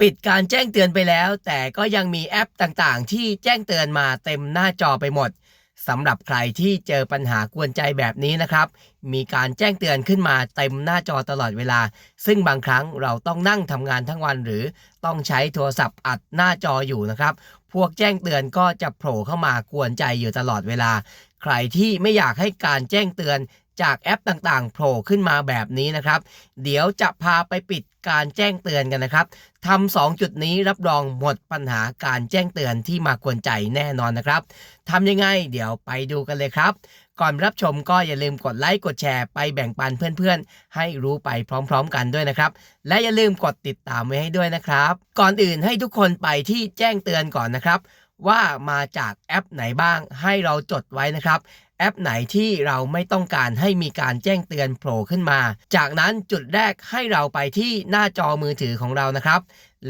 ปิดการแจ้งเตือนไปแล้ว แต่ก็ยังมีแอปต่างๆ ที่แจ้งเตือนมาเต็มหน้าจอไปหมดสำหรับใครที่เจอปัญหากวนใจแบบนี้นะครับ มีการแจ้งเตือนขึ้นมาเต็มหน้าจอตลอดเวลา ซึ่งบางครั้งเราต้องนั่งทำงานทั้งวันหรือต้องใช้โทรศัพท์อัดหน้าจออยู่นะครับ พวกแจ้งเตือนก็จะโผล่เข้ามากวนใจอยู่ตลอดเวลา ใครที่ไม่อยากให้การแจ้งเตือนจากแอปต่างๆ โผล่ขึ้นมาแบบนี้นะครับ เดี๋ยวจะพาไปปิดการแจ้งเตือนกันนะครับทำสองจุดนี้รับรองหมดปัญหาการแจ้งเตือนที่มากวนใจแน่นอนนะครับทำยังไงเดี๋ยวไปดูกันเลยครับ ก่อนรับชมก็อย่าลืมกดไลค์กดแชร์ไปแบ่งปันเพื่อนๆ ให้รู้ไปพร้อมๆกันด้วยนะครับ และอย่าลืมกดติดตามไว้ให้ด้วยนะครับ ก่อนอื่นให้ทุกคนไปที่แจ้งเตือนก่อนนะครับ ว่ามาจากแอปไหนบ้าง ให้เราจดไว้นะครับแอปไหนที่เราไม่ต้องการให้มีการแจ้งเตือนโผล่ขึ้นมา จากนั้นจุดแรกให้เราไปที่หน้าจอมือถือของเรานะครับ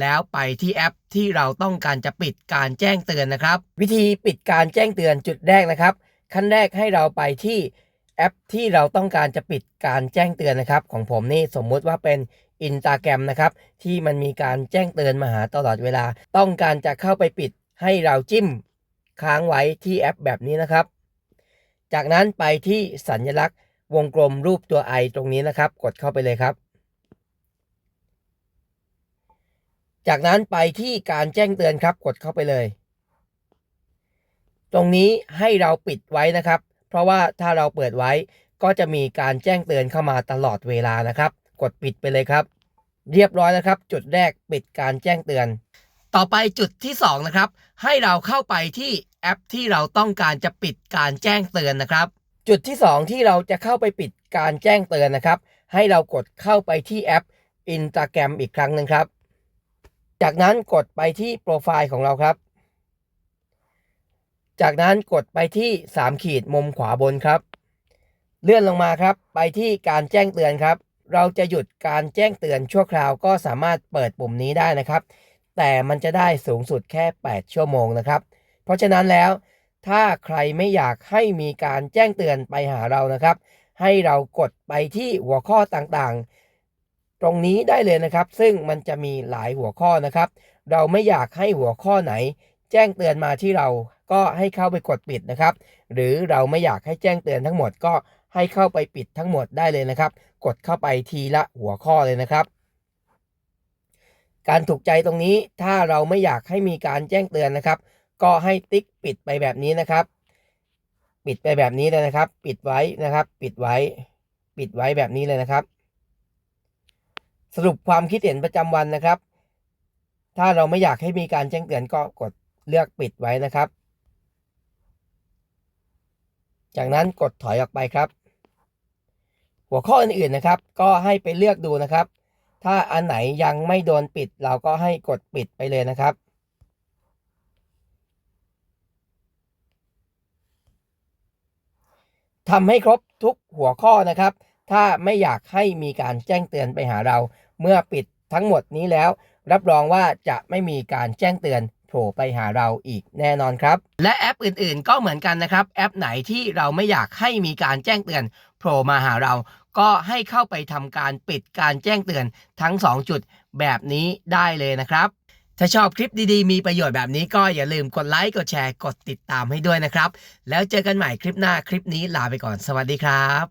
แล้วไปที่แอปที่เราต้องการจะปิดการแจ้งเตือนนะครับ วิธีปิดการแจ้งเตือนจุดแรกนะครับ ขั้นแรกให้เราไปที่แอปที่เราต้องการจะปิดการแจ้งเตือนนะครับ ของผมนี่สมมุติว่าเป็นอินตาแกรมนะครับที่มันมีการแจ้งเตือนมาหาตลอดเวลา ต้องการจะเข้าไปปิด ให้เราจิ้มค้างไว้ที่แอปแบบนี้นะครับ จากนั้นไปที่สัญลักษณ์วงกลมรูปตัวไอตรงนี้นะครับ กดเข้าไปเลยครับ จากนั้นไปที่การแจ้งเตือนครับ กดเข้าไปเลย ตรงนี้ให้เราปิดไว้นะครับ เพราะว่าถ้าเราเปิดไว้ก็จะมีการแจ้งเตือนเข้ามาตลอดเวลานะครับ กดปิดไปเลยครับ เรียบร้อยแล้วครับ จุดแรกปิดการแจ้งเตือน ต่อไปจุดที่ 2 นะครับ ให้เราเข้าไปที่แอปที่เราต้องการจะปิดการแจ้งเตือนนะครับ จุดที่ 2 ที่เราจะเข้าไปปิดการแจ้งเตือนนะครับ ให้เรากดเข้าไปที่แอป Instagram อีกครั้งหนึ่งครับ จากนั้นกดไปที่โปรไฟล์ของเราครับ จากนั้นกดไปที่ 3 ขีดมุมขวาบนครับ เลื่อนลงมาครับ ไปที่การแจ้งเตือนครับ เราจะหยุดการแจ้งเตือนชั่วคราวก็สามารถเปิดปุ่มนี้ได้นะครับ แต่มันจะได้สูงสุดแค่ 8 ชั่วโมงนะครับ เพราะฉะนั้นแล้ว ถ้าใครไม่อยากให้มีการแจ้งเตือนไปหาเรานะครับ ให้เรากดไปที่หัวข้อต่างๆ ตรงนี้ได้เลยนะครับ ซึ่งมันจะมีหลายหัวข้อนะครับ เราไม่อยากให้หัวข้อไหน แจ้งเตือนมาที่เราก็ให้เข้าไปกดปิดนะครับ หรือเราไม่อยากให้แจ้งเตือนทั้งหมดก็ให้เข้าไปปิดทั้งหมดได้เลยนะครับ กดเข้าไปทีละหัวข้อเลยนะครับ การถูกใจตรงนี้ถ้าเราไม่อยากให้มีการแจ้งเตือนนะครับ ก็ให้ติ๊กปิดไปแบบนี้นะครับ ปิดไปแบบนี้เลยนะครับ ปิดไว้นะครับ ปิดไว้ ปิดไว้แบบนี้เลยนะครับ สรุปความคิดเห็นประจำวันนะครับ ถ้าเราไม่อยากให้มีการแจ้งเตือนก็กดเลือกปิดไว้นะครับ จากนั้นกดถอยออกไปครับ หัวข้ออื่นๆนะครับ ก็ให้ไปเลือกดูนะครับ ถ้าอันไหนยังไม่โดนปิด เราก็ให้กดปิดไปเลยนะครับ ทำให้ครบทุกหัวข้อนะครับ ถ้าไม่อยากให้มีการแจ้งเตือนไปหาเรา เมื่อปิดทั้งหมดนี้แล้ว รับรองว่าจะไม่มีการแจ้งเตือนโผล่ไปหาเราอีกแน่นอนครับ และแอปอื่นๆ ก็เหมือนกันนะครับ แอปไหนที่เราไม่อยากให้มีการแจ้งเตือนโผล่มาหาเรา ก็ให้เข้าไปทำการปิดการแจ้งเตือนทั้ง 2 จุดแบบนี้ได้เลยนะครับ ถ้าชอบคลิปดีๆ มีประโยชน์แบบนี้ก็อย่าลืมกดไลค์ กดแชร์ กดติดตามให้ด้วยนะครับ แล้วเจอกันใหม่คลิปหน้าคลิปนี้ลาไปก่อน สวัสดีครับ